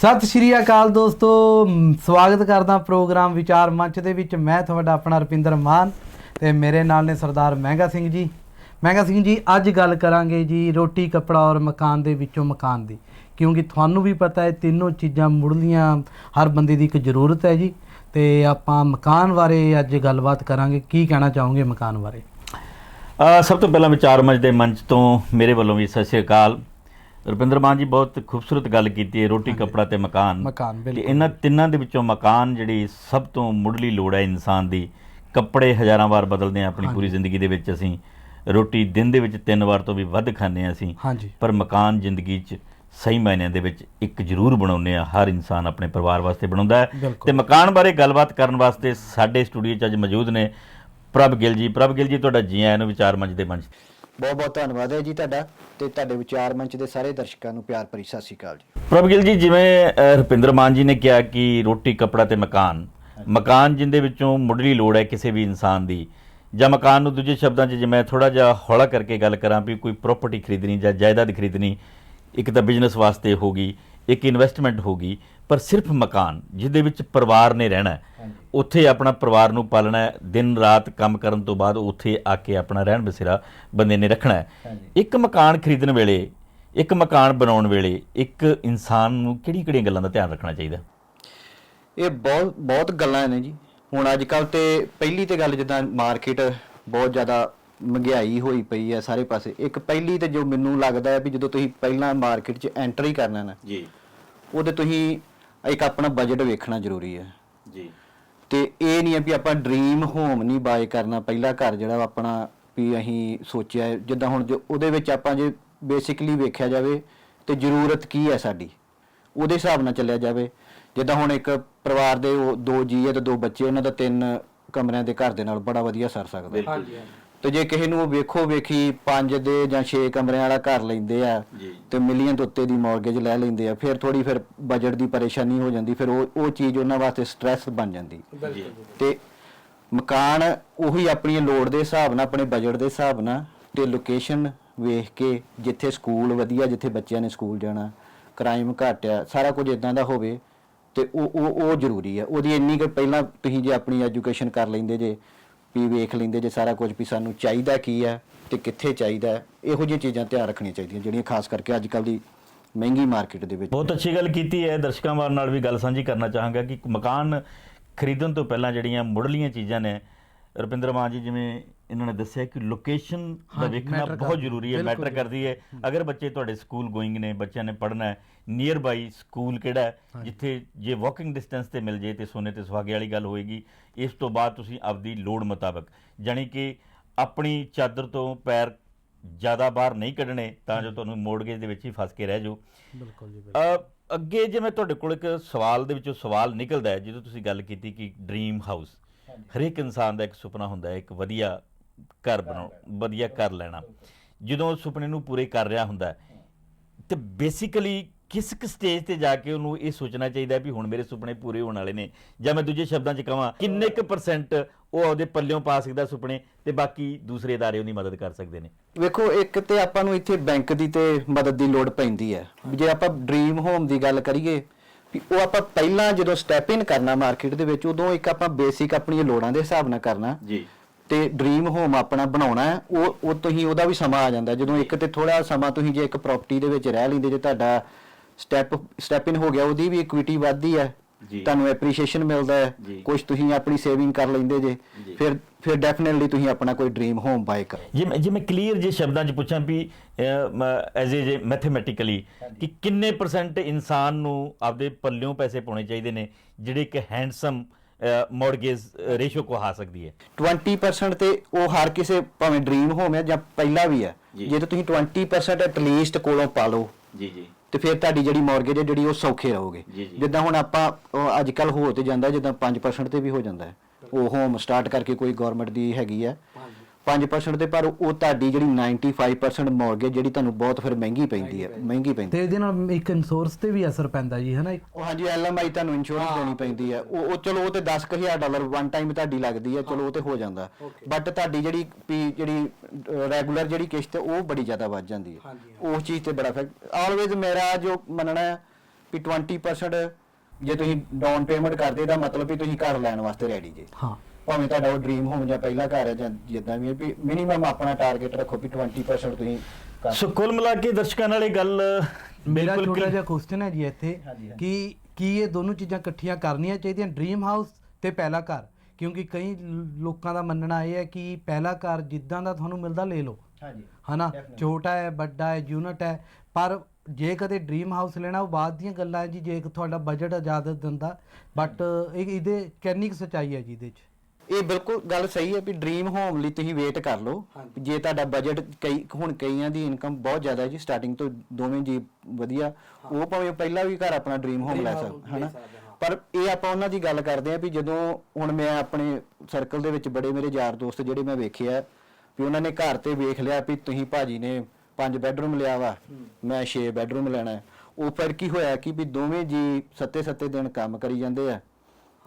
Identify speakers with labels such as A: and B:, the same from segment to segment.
A: ਸਤਿ ਸ਼੍ਰੀ ਅਕਾਲ ਦੋਸਤੋ। ਸਵਾਗਤ ਕਰਦਾ ਪ੍ਰੋਗਰਾਮ ਵਿਚਾਰ ਮੰਚ ਦੇ ਵਿੱਚ। ਮੈਂ ਤੁਹਾਡਾ ਆਪਣਾ ਰਪਿੰਦਰ ਮਾਨ ਤੇ ਮੇਰੇ ਨਾਲ ਨੇ ਸਰਦਾਰ ਮਹਿੰਗਾ ਸਿੰਘ ਜੀ। ਮਹਿੰਗਾ ਸਿੰਘ ਜੀ, ਅੱਜ ਗੱਲ ਕਰਾਂਗੇ ਜੀ ਰੋਟੀ, ਕੱਪੜਾ ਔਰ ਮਕਾਨ ਦੇ ਵਿੱਚੋਂ ਮਕਾਨ ਦੀ। ਕਿਉਂਕਿ ਤੁਹਾਨੂੰ ਵੀ ਪਤਾ ਹੈ, ਤਿੰਨੋਂ ਚੀਜ਼ਾਂ ਮੁੱਢਲੀਆਂ ਹਰ ਬੰਦੇ ਦੀ ਇੱਕ ਜ਼ਰੂਰਤ ਹੈ ਜੀ। ਤੇ ਆਪਾਂ ਮਕਾਨ ਬਾਰੇ ਅੱਜ ਗੱਲਬਾਤ ਕਰਾਂਗੇ। ਕੀ ਕਹਿਣਾ ਚਾਹੋਗੇ ਮਕਾਨ ਬਾਰੇ?
B: ਸਭ ਤੋਂ ਪਹਿਲਾਂ ਵਿਚਾਰ ਮੰਚ ਦੇ ਮੰਚ ਤੋਂ ਮੇਰੇ ਵੱਲੋਂ ਵੀ ਸਤਿ ਸ਼੍ਰੀ ਅਕਾਲ। ਰੁਪਿੰਦਰ ਮਾਨ ਜੀ ਬਹੁਤ ਖੂਬਸੂਰਤ ਗੱਲ ਕੀਤੀ ਹੈ ਰੋਟੀ ਕੱਪੜਾ ਤੇ ਮਕਾਨ।
A: ਮਕਾਨ
B: ਕਿ
A: ਬਿਲਕੁਲ।
B: ਇਹਨਾਂ ਤਿੰਨਾਂ ਦੇ ਵਿੱਚੋਂ ਮਕਾਨ ਜਿਹੜੀ ਸਭ ਤੋਂ ਮੁੱਢਲੀ ਲੋੜ ਹੈ ਇਨਸਾਨ ਦੀ ਕੱਪੜੇ ਹਜ਼ਾਰਾਂ ਵਾਰ ਬਦਲਦੇ ਆ ਆਪਣੀ ਪੂਰੀ ਜ਼ਿੰਦਗੀ ਦੇ ਵਿੱਚ ਅਸੀਂ। ਰੋਟੀ ਦਿਨ ਦੇ ਵਿੱਚ ਤਿੰਨ ਵਾਰ ਤੋਂ ਵੀ ਵੱਧ ਖਾਂਦੇ ਆ ਅਸੀਂ। ਪਰ ਮਕਾਨ ਜ਼ਿੰਦਗੀ 'ਚ ਸਹੀ ਮਾਇਨਿਆਂ ਦੇ ਵਿੱਚ ਇੱਕ ਜ਼ਰੂਰ ਬਣਾਉਂਦੇ ਆ ਹਰ ਇਨਸਾਨ ਆਪਣੇ ਪਰਿਵਾਰ ਵਾਸਤੇ ਬਣਾਉਂਦਾ ਹੈ। ਤੇ ਮਕਾਨ ਬਾਰੇ ਗੱਲਬਾਤ ਕਰਨ ਵਾਸਤੇ ਸਾਡੇ ਸਟੂਡੀਓ 'ਚ ਅੱਜ ਮੌਜੂਦ ਨੇ ਪ੍ਰਭ ਗਿੱਲ ਜੀ। ਪ੍ਰਭ ਗਿੱਲ ਜੀ ਤੁਹਾਡਾ ਜੀ ਆਇਆਂ ਨੂੰ ਵਿਚਾਰ ਮੰਚ ਦੇ ਮੰਚ ਤੇ।
C: ਬਹੁਤ ਬਹੁਤ ਧੰਨਵਾਦ ਹੈ ਜੀ ਤੁਹਾਡਾ ਤੇ ਤੁਹਾਡੇ ਵਿਚਾਰ ਮੰਚ ਦੇ ਸਾਰੇ ਦਰਸ਼ਕਾਂ ਨੂੰ ਪਿਆਰ ਭਰੀ ਸਤਿ ਸ਼੍ਰੀ ਅਕਾਲ ਜੀ।
B: ਪ੍ਰਭ ਗਿੱਲ ਜੀ ਜਿਵੇਂ ਰੁਪਿੰਦਰ ਮਾਨ ਜੀ ਨੇ ਕਿਹਾ ਕਿ ਰੋਟੀ ਕੱਪੜਾ ਤੇ ਮਕਾਨ। ਮਕਾਨ ਜਿੰਦੇ ਵਿੱਚੋਂ ਮੁੱਢਲੀ ਲੋੜ ਹੈ ਕਿਸੇ ਵੀ ਇਨਸਾਨ ਦੀ। ਜਾਂ ਮਕਾਨ ਨੂੰ ਦੂਜੇ ਸ਼ਬਦਾਂ 'ਚ ਜੇ ਮੈਂ ਥੋੜਾ ਜਿਹਾ ਹੌਲਾ ਕਰਕੇ ਗੱਲ ਕਰਾਂ ਵੀ ਕੋਈ ਪ੍ਰਾਪਰਟੀ ਖਰੀਦਣੀ ਜਾਂ ਜਾਇਦਾਦ ਖਰੀਦਣੀ ਇੱਕ ਤਾਂ ਬਿਜ਼ਨਸ ਵਾਸਤੇ ਹੋਗੀ ਇੱਕ ਇਨਵੈਸਟਮੈਂਟ ਹੋਗੀ ਪਰ ਸਿਰਫ ਮਕਾਨ ਜਿਹਦੇ ਵਿੱਚ ਪਰਿਵਾਰ ਨੇ ਰਹਿਣਾ ਹੈ ਉੱਥੇ ਆਪਣਾ ਪਰਿਵਾਰ ਨੂੰ ਪਾਲਣਾ ਹੈ ਦਿਨ ਰਾਤ ਕੰਮ ਕਰਨ ਤੋਂ ਬਾਅਦ ਉੱਥੇ ਆ ਕੇ ਆਪਣਾ ਰਹਿਣ ਬਸੇਰਾ ਬੰਦੇ ਨੇ ਰੱਖਣਾ ਹੈ। ਇੱਕ ਮਕਾਨ ਖਰੀਦਣ ਵੇਲੇ ਇੱਕ ਮਕਾਨ ਬਣਾਉਣ ਵੇਲੇ ਇੱਕ ਇਨਸਾਨ ਨੂੰ ਕਿਹੜੀ-ਕਿਹੜੀਆਂ ਗੱਲਾਂ ਦਾ ਧਿਆਨ ਰੱਖਣਾ ਚਾਹੀਦਾ?
C: ਇਹ ਬਹੁਤ ਬਹੁਤ ਗੱਲਾਂ ਨੇ ਜੀ। ਹੁਣ ਅੱਜ ਕੱਲ ਤੇ ਪਹਿਲੀ ਤੇ ਗੱਲ ਜਿੱਦਾਂ ਮਾਰਕੀਟ ਬਹੁਤ ਜ਼ਿਆਦਾ ਮਹਿੰਗਾਈ ਹੋਈ ਪਈ ਹੈ ਸਾਰੇ ਪਾਸੇ। ਇੱਕ ਪਹਿਲੀ ਤੇ ਜੋ ਮੈਨੂੰ ਲੱਗਦਾ ਹੈ ਵੀ ਜਦੋਂ ਤੁਸੀਂ ਪਹਿਲਾਂ ਮਾਰਕੀਟ 'ਚ ਐਂਟਰੀ ਕਰਨਾ ਨਾ
B: ਜੀ।
C: ਉਹਦੇ ਤੁਸੀਂ ਇੱਕ ਆਪਣਾ ਬਜਟ ਵੇਖਣਾ ਜ਼ਰੂਰੀ ਹੈ।
B: ਜੀ।
C: ਤੇ ਇਹ ਨਹੀਂ ਹੈ ਵੀ ਆਪਾਂ ਡ੍ਰੀਮ ਹੋਮ ਨਹੀਂ ਬਾਏ ਕਰਨਾ ਪਹਿਲਾ ਘਰ ਜਿਹੜਾ ਆਪਣਾ ਵੀ ਅਸੀਂ ਸੋਚਿਆ ਹੈ, ਜਿੱਦਾਂ ਹੁਣ ਜੋ ਉਹਦੇ ਵਿੱਚ ਆਪਾਂ ਜੇ ਬੇਸਿਕਲੀ ਵੇਖਿਆ ਜਾਵੇ ਤੇ ਜ਼ਰੂਰਤ ਕੀ ਹੈ ਸਾਡੀ? ਉਹਦੇ ਹਿਸਾਬ ਨਾਲ ਚੱਲਿਆ ਜਾਵੇ। ਜਿੱਦਾਂ ਹੁਣ ਇੱਕ ਪਰਿਵਾਰ ਦੇ ਉਹ ਦੋ ਜੀ ਹੈ ਤੇ ਦੋ ਬੱਚੇ ਉਹਨਾਂ ਦਾ ਤਿੰਨ ਕਮਰਿਆਂ ਦੇ ਘਰ ਦੇ ਨਾਲ ਬੜਾ ਵਧੀਆ ਸਰ ਸਕਦਾ। ਹੈ। ਤੇ ਜੇ ਕਿਸੇ ਨੂੰ ਉਹ ਵੇਖੋ ਵੇਖੀ ਪੰਜ ਦੇ ਜਾਂ 6 ਕਮਰਿਆਂ ਵਾਲਾ ਘਰ ਲੈਂਦੇ ਆ
B: ਜੀ।
C: ਤੇ ਮਿਲੀਅਨ ਤੋਂ ਉੱਤੇ ਦੀ ਮਾਰਗੇਜ ਲੈ ਲੈਂਦੇ ਆ ਫਿਰ ਥੋੜੀ ਫਿਰ ਬਜਟ ਦੀ ਪਰੇਸ਼ਾਨੀ ਹੋ ਜਾਂਦੀ ਫਿਰ ਉਹ ਉਹ ਚੀਜ਼ ਉਹਨਾਂ ਵਾਸਤੇ ਸਟ੍ਰੈਸ ਬਣ ਜਾਂਦੀ। ਤੇ ਮਕਾਨ ਉਹੀ ਆਪਣੀ ਲੋੜ ਦੇ ਹਿਸਾਬ ਨਾਲ ਆਪਣੇ ਬਜਟ ਦੇ ਹਿਸਾਬ ਨਾਲ ਤੇ ਲੋਕੇਸ਼ਨ ਵੇਖ ਕੇ ਜਿੱਥੇ ਸਕੂਲ ਵਧੀਆ ਜਿੱਥੇ ਬੱਚਿਆਂ ਨੇ ਸਕੂਲ ਜਾਣਾ ਕ੍ਰਾਈਮ ਘੱਟ ਆ ਸਾਰਾ ਕੁਝ ਇਦਾਂ ਦਾ ਹੋਵੇ ਤੇ ਉਹ ਉਹ ਉਹ ਜ਼ਰੂਰੀ ਹੈ ਉਹਦੀ ਇੰਨੀ ਕਿ ਪਹਿਲਾਂ ਤੁਸੀਂ ਜੇ ਆਪਣੀ ਐਜੂਕੇਸ਼ਨ ਕਰ ਲੈਂਦੇ ਜੇ ਵੀ ਵੇਖ ਲੈਂਦੇ ਜੇ ਸਾਰਾ ਕੁਝ ਵੀ ਸਾਨੂੰ ਚਾਹੀਦਾ ਕੀ ਹੈ ਤੇ ਕਿੱਥੇ ਚਾਹੀਦਾ ਹੈ। ਇਹੋ ਜਿਹੀਆਂ ਚੀਜ਼ਾਂ ਧਿਆਨ ਰੱਖਣੀਆਂ ਚਾਹੀਦੀਆਂ, ਜਿਹੜੀਆਂ ਖਾਸ ਕਰਕੇ ਅੱਜ ਕੱਲ੍ਹ ਦੀ ਮਹਿੰਗੀ ਮਾਰਕੀਟ ਦੇ ਵਿੱਚ।
B: ਬਹੁਤ ਅੱਛੀ ਗੱਲ ਕੀਤੀ ਹੈ। ਦਰਸ਼ਕਾਂ ਵਾਰ ਨਾਲ ਵੀ ਗੱਲ ਸਾਂਝੀ ਕਰਨਾ ਚਾਹਾਂਗਾ ਕਿ ਮਕਾਨ ਖਰੀਦਣ ਤੋਂ ਪਹਿਲਾਂ ਜਿਹੜੀਆਂ ਮੁੱਢਲੀਆਂ ਚੀਜ਼ਾਂ ਨੇ, ਰੁਪਿੰਦਰ ਮਾਨ ਜੀ, ਜਿਵੇਂ ਇਹਨਾਂ ਨੇ ਦੱਸਿਆ ਕਿ ਲੋਕੇਸ਼ਨ ਦਾ
A: ਹਾਂਜੀ,
B: ਵੇਖਣਾ
A: matter
B: ਬਹੁਤ
A: ਕਰਦੀ ਹੈ,
B: ਜ਼ਰੂਰੀ ਹੈ
A: ਬਿਲਕੁਲ
B: ਮੈਟਰ
A: ਜੀ।
B: ਕਰਦੀ ਹੈ। ਅਗਰ ਬੱਚੇ ਤੁਹਾਡੇ ਸਕੂਲ ਗੋਇੰਗ ਨੇ ਬੱਚਿਆਂ ਨੇ ਪੜ੍ਹਨਾ ਹੈ ਨੀਅਰ ਬਾਈ ਸਕੂਲ ਕਿਹੜਾ ਹੈ ਜਿੱਥੇ ਜੇ ਵਾਕਿੰਗ ਡਿਸਟੈਂਸ ਤੇ ਮਿਲ ਜੇ ਤੇ ਸੋਨੇ ਤੇ ਸੁਹਾਗੇ ਵਾਲੀ ਗੱਲ ਹੋਏਗੀ ਇਸ ਤੋਂ ਬਾਅਦ ਤੁਸੀਂ ਆਪਦੀ ਲੋੜ ਮੁਤਾਬਕ ਜਾਣੀ ਕਿ ਆਪਣੀ ਚਾਦਰ ਤੋਂ ਪੈਰ ਜ਼ਿਆਦਾ ਬਾਹਰ ਨਹੀਂ ਕੱਢਣੇ ਤਾਂ ਜੋ ਤੁਹਾਨੂੰ ਮੋੜਗੇਜ ਦੇ ਵਿੱਚ ਹੀ ਫਸ ਕੇ ਰਹਿ ਜਾਓ।
A: ਬਿਲਕੁਲ ਜੀ
B: ਅ, ਅੱਗੇ ਜਿਵੇਂ ਤੁਹਾਡੇ ਕੋਲ ਇੱਕ ਸਵਾਲ ਦੇ ਵਿੱਚੋਂ ਸਵਾਲ ਨਿਕਲਦਾ ਹੈ ਜਦੋਂ ਤੁਸੀਂ ਗੱਲ ਕੀਤੀ ਕਿ ਡ੍ਰੀਮ ਹਾਊਸ ਹਰੇਕ ਇਨਸਾਨ ਦਾ ਇੱਕ ਸੁਪਨਾ ਹੁੰਦਾ ਹੈ ਇੱਕ ਵਧੀਆ ਘਰ ਬਣਾਉ ਵਧੀਆ ਘਰ ਲੈਣਾ ਜਦੋਂ ਉਸ ਸੁਪਨੇ ਨੂੰ ਪੂਰੇ ਕਰ ਰਿਹਾ ਹੁੰਦਾ ਹੈ, ਤੇ ਬੇਸਿਕਲੀ ਕਿਸ ਕੁ ਸਟੇਜ ਤੇ ਜਾ ਕੇ ਉਹਨੂੰ ਇਹ ਸੋਚਣਾ ਚਾਹੀਦਾ ਹੈ ਵੀ ਹੁਣ ਮੇਰੇ ਸੁਪਨੇ ਪੂਰੇ ਹੋਣ ਵਾਲੇ ਨੇ ਜਾਂ ਮੈਂ ਦੂਜੇ ਸ਼ਬਦਾਂ 'ਚ ਕਹਾਂ ਕਿੰਨੇ ਕੁ ਪਰਸੈਂਟ ਉਹ ਆਪਦੇ ਪੱਲਿਓਂ ਪਾ ਸਕਦਾ ਸੁਪਨੇ ਤੇ ਬਾਕੀ ਦੂਸਰੇ ادارے ਉਹਦੀ ਮਦਦ ਕਰ ਸਕਦੇ ਨੇ
C: ਵੇਖੋ ਇੱਕ ਤੇ ਆਪਾਂ ਨੂੰ ਇੱਥੇ ਬੈਂਕ ਦੀ ਤੇ ਮਦਦ ਦੀ ਲੋੜ ਪੈਂਦੀ ਹੈ ਵੀ ਜੇ ਆਪਾਂ ਡ੍ਰੀਮ ਹੋਮ ਦੀ ਗੱਲ ਕਰੀਏ ਵੀ ਉਹ ਆਪਾਂ ਪਹਿਲਾਂ ਜਦੋਂ ਸਟੈਪ ਇਨ ਕਰਨਾ ਮਾਰਕੀਟ ਦੇ ਵਿੱਚ ਉਦੋਂ ਇੱਕ ਆਪਾਂ ਬੇਸਿਕ ਆਪਣੀਆਂ ਲੋੜਾਂ ਦੇ ਹਿਸਾਬ ਨਾਲ ਕਰਨਾ
B: ਜੀ
C: ਤੇ ਡ੍ਰੀਮ ਹੋਮ ਆਪਣਾ ਬਣਾਉਣਾ ਹੈ ਉਹ ਉਹ ਤੁਸੀਂ ਉਹਦਾ ਵੀ ਸਮਾਂ ਆ ਜਾਂਦਾ ਜਦੋਂ ਇੱਕ ਤੇ ਥੋੜਾ ਸਮਾਂ ਤੁਸੀਂ ਜੇ ਇੱਕ ਪ੍ਰਾਪਰਟੀ ਦੇ ਵਿੱਚ ਰਹਿ ਲੈਂਦੇ ਜੇ ਤੁਹਾਡਾ ਸਟੈਪ ਸਟੈਪ ਇਨ ਹੋ ਗਿਆ ਉਹਦੀ ਵੀ ਇਕੁਇਟੀ ਵੱਧਦੀ ਹੈ
B: ਜੀ।
C: ਤੁਹਾਨੂੰ ਐਪਰੀਸ਼ੀਏਸ਼ਨ ਮਿਲਦਾ ਹੈ
B: ਜੀ।
C: ਕੁਝ ਤੁਸੀਂ ਆਪਣੀ ਸੇਵਿੰਗ ਕਰ ਲੈਂਦੇ ਜੇ
B: ਜੀ।
C: ਫਿਰ ਫਿਰ ਡੈਫੀਨਿਟਲੀ ਤੁਸੀਂ ਆਪਣਾ ਕੋਈ ਡ੍ਰੀਮ ਹੋਮ ਬਾਏ ਕਰੋ
B: ਜੇ ਮੈਂ ਜੇ ਮੈਂ ਕਲੀਅਰ ਜੇ ਸ਼ਬਦਾਂ 'ਚ ਪੁੱਛਾਂ ਵੀ ਐਜ਼ ਏ ਜੇ ਮੈਥਮੈਟਿਕਲੀ ਕਿ ਕਿੰਨੇ ਪਰਸੈਂਟ ਇਨਸਾਨ ਨੂੰ ਆਪਦੇ ਪੱਲਿਓਂ ਪੈਸੇ ਪਾਉਣੇ ਚਾਹੀਦੇ ਨੇ ਜਿਹੜੇ ਇੱਕ ਹੈਂਡਸਮ ਮੌਰਗੇਜ ਰੇਸ਼ੋ ਕੋ ਹਾ ਸਕਦੀ ਹੈ।
C: 20% ਤੇ ਉਹ ਹਰ ਕਿਸੇ ਭਾਵੇਂ ਡ੍ਰੀਮ ਹੋਮ ਹੈ ਜਾਂ ਪਹਿਲਾ ਵੀ ਹੈ
B: ਜੀ।
C: ਤੁਸੀਂ 20% ਐਟ ਲੀਸਟ ਕੋਲੋਂ ਪਾ ਲਓ
B: ਜੀ ਜੀ।
C: ਤੇ ਫਿਰ ਤੁਹਾਡੀ ਜਿਹੜੀ ਮਾਰਗੇਜ ਹੈ ਜਿਹੜੀ ਉਹ ਸੌਖੇ ਰਹੋਗੇ। ਜਿੱਦਾਂ ਹੁਣ ਆਪਾਂ ਅੱਜ ਕੱਲ ਹੋ ਤੇ ਜਾਂਦਾ ਜਿੱਦਾਂ 5% ਤੇ ਵੀ ਹੋ ਜਾਂਦਾ ਹੈ। ਉਹ ਹੋਮ ਸਟਾਰਟ ਕਰਕੇ ਕੋਈ ਗਵਰਨਮੈਂਟ ਦੀ ਹੈਗੀ ਹੈ। 5% ਤੇ ਪਰ ਉਹ ਤੁਹਾਡੀ ਜਿਹੜੀ 95% ਮਾਰਗੇਜ ਜਿਹੜੀ ਤੁਹਾਨੂੰ ਬਹੁਤ ਫਿਰ ਮਹਿੰਗੀ ਪੈਂਦੀ ਹੈ ਮਹਿੰਗੀ ਪੈਂਦੀ
A: ਤੇ ਇਹਦੇ ਨਾਲ ਇੱਕ ਇਨਸ਼ੋਰੈਂਸ ਤੇ ਵੀ ਅਸਰ ਪੈਂਦਾ ਜੀ ਹੈ ਨਾ
C: ਉਹ ਹਾਂਜੀ ਐਲਐਮਆਈ ਤੁਹਾਨੂੰ ਇੰਸ਼ੋਰੈਂਸ ਦੇਣੀ ਪੈਂਦੀ ਹੈ। ਉਹ ਉਹ ਚਲੋ ਉਹ ਤੇ 10000 ਡਾਲਰ ਵਨ ਟਾਈਮ ਤੁਹਾਡੀ ਲੱਗਦੀ ਹੈ ਚਲੋ ਉਹ ਤੇ ਹੋ ਜਾਂਦਾ। ਬਟ ਤੁਹਾਡੀ ਜਿਹੜੀ ਵੀ ਜਿਹੜੀ ਰੈਗੂਲਰ ਜਿਹੜੀ ਕਿਸ਼ਤ ਹੈ ਉਹ ਬੜੀ ਜ਼ਿਆਦਾ ਵੱਧ ਜਾਂਦੀ ਹੈ। ਉਸ ਚੀਜ਼ ਤੇ ਬੜਾ ਫੈਕਟ ਆਲਵੇਜ਼ ਮੇਰਾ ਜੋ ਮੰਨਣਾ ਹੈ ਵੀ 20% ਜੇ ਤੁਸੀਂ ਡਾਊਨ ਪੇਮੈਂਟ ਕਰਦੇ ਤਾਂ ਮਤਲਬ ਵੀ ਤੁਸੀਂ ਘਰ ਲੈਣ ਵਾਸਤੇ ਰੈਡੀ ਜੇ।
A: ਹਾਂ।
C: ਭਾਵੇਂ ਤੁਹਾਡਾ ਉਹ ਡ੍ਰੀਮ ਹੋਮ ਜਾਂ ਪਹਿਲਾ ਘਰ ਹੈ ਜਾਂ ਜਿੱਦਾਂ ਵੀ ਹੈ ਵੀ ਮਿਨੀਮਮ ਆਪਣਾ ਟਾਰਗੇਟ ਰੱਖੋ ਵੀ 20% ਤੁਸੀਂ ਕਰ
B: ਸੋ ਕੁੱਲ ਮਿਲਾ ਕੇ ਦਰਸ਼ਕਾਂ ਨਾਲ ਇਹ ਗੱਲ
A: ਮੇਰਾ
B: ਬਿਲਕੁਲ
A: ਛੋਟਾ ਜਿਹਾ ਕੁਐਸਚਨ ਹੈ ਜੀ ਇੱਥੇ
C: ਹਾਂਜੀ, ਹਾਂਜੀ।
A: ਕਿ ਕੀ ਇਹ ਦੋਨੋਂ ਚੀਜ਼ਾਂ ਇਕੱਠੀਆਂ ਕਰਨੀਆਂ ਚਾਹੀਦੀਆਂ ਡ੍ਰੀਮ ਹਾਊਸ ਤੇ ਪਹਿਲਾ ਘਰ? ਕਿਉਂਕਿ ਕਈ ਲੋਕਾਂ ਦਾ ਮੰਨਣਾ ਇਹ ਹੈ ਕਿ ਪਹਿਲਾ ਘਰ ਜਿੱਦਾਂ ਦਾ ਤੁਹਾਨੂੰ ਮਿਲਦਾ ਲੈ ਲਓ।
C: ਹਾਂਜੀ
A: ਹਨਾ?
C: Definitely.
A: ਛੋਟਾ ਹੈ ਵੱਡਾ ਹੈ ਯੂਨਿਟ ਹੈ ਪਰ ਜੇ ਕਦੇ ਡ੍ਰੀਮ ਹਾਊਸ ਲੈਣਾ ਉਹ ਬਾਅਦ ਦੀਆਂ ਗੱਲਾਂ ਹੈ ਜੀ ਜੇ ਤੁਹਾਡਾ ਬਜਟ ਇਜਾਜ਼ਤ ਦਿੰਦਾ ਬਟ ਇਹ ਇਹਦੇ ਕਿੰਨੀ ਕੁ ਸੱਚਾਈ ਹੈ ਜੀ ਇਹਦੇ 'ਚ?
C: ਇਹ ਬਿਲਕੁਲ ਗੱਲ ਸਹੀ ਹੈ ਵੀ ਡ੍ਰੀਮ ਹੋਮ ਲਈ ਤੁਸੀਂ ਵੇਟ ਕਰ ਲਓ
A: ਹਾਂਜੀ।
C: ਜੇ ਤੁਹਾਡਾ ਬਜਟ ਕਈ ਹੁਣ ਕਈਆਂ ਦੀ ਇਨਕਮ ਬਹੁਤ ਜ਼ਿਆਦਾ ਹੈ ਜੀ ਸਟਾਰਟਿੰਗ ਤੋਂ ਦੋਵੇਂ ਜੀ ਵਧੀਆ ਉਹ ਭਾਵੇਂ ਪਹਿਲਾਂ ਵੀ ਘਰ ਆਪਣਾ ਡ੍ਰੀਮ ਹੋਮ
A: Dream
C: ਲੈ
A: home
C: ਸਕਦਾ
A: ਲੈ
C: ਹਨਾ
A: ਸਕਦੇ, ਹਾਂ।
C: ਪਰ ਇਹ ਆਪਾਂ ਉਹਨਾਂ ਦੀ ਗੱਲ ਕਰਦੇ ਆ ਵੀ ਜਦੋਂ ਹੁਣ ਮੈਂ ਆਪਣੇ ਸਰਕਲ ਦੇ ਵਿੱਚ ਬੜੇ ਮੇਰੇ ਯਾਰ ਦੋਸਤ ਜਿਹੜੇ ਮੈਂ ਵੇਖਿਆ ਵੀ ਉਹਨਾਂ ਨੇ ਘਰ ਤੇ ਵੇਖ ਲਿਆ ਵੀ ਤੁਸੀਂ ਭਾਜੀ ਨੇ ਪੰਜ ਬੈੱਡਰੂਮ ਲਿਆ ਵਾ ਮੈਂ 6 ਬੈੱਡਰੂਮ ਲੈਣਾ ਹੈ। ਉਹ ਫਿਰ ਕੀ ਹੋਇਆ ਕਿ ਵੀ ਦੋਵੇਂ ਜੀ ਸੱਤੇ ਸੱਤੇ ਦਿਨ ਕੰਮ ਕਰੀ ਜਾਂਦੇ ਆ